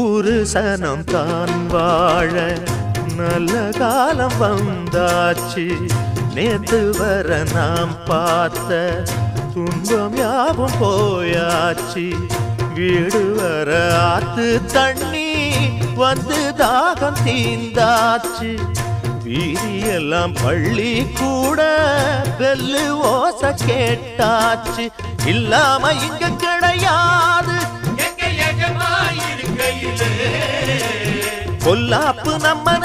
ஒரு சனம் தான் வாழ நல்ல காலம் வந்தாச்சு. நேத்து வர நாம் பார்த்த துன்பம் யாவும் போயாச்சு. வீடு வர ஆத்து தண்ணி வந்து தாகம் தீந்தாச்சு வீதியெல்லாம் பள்ளி கூட பெல்லு ஓச கேட்டாச்சு. இல்லாம இங்க கிடையாது பொல்லாப்பு நம்ம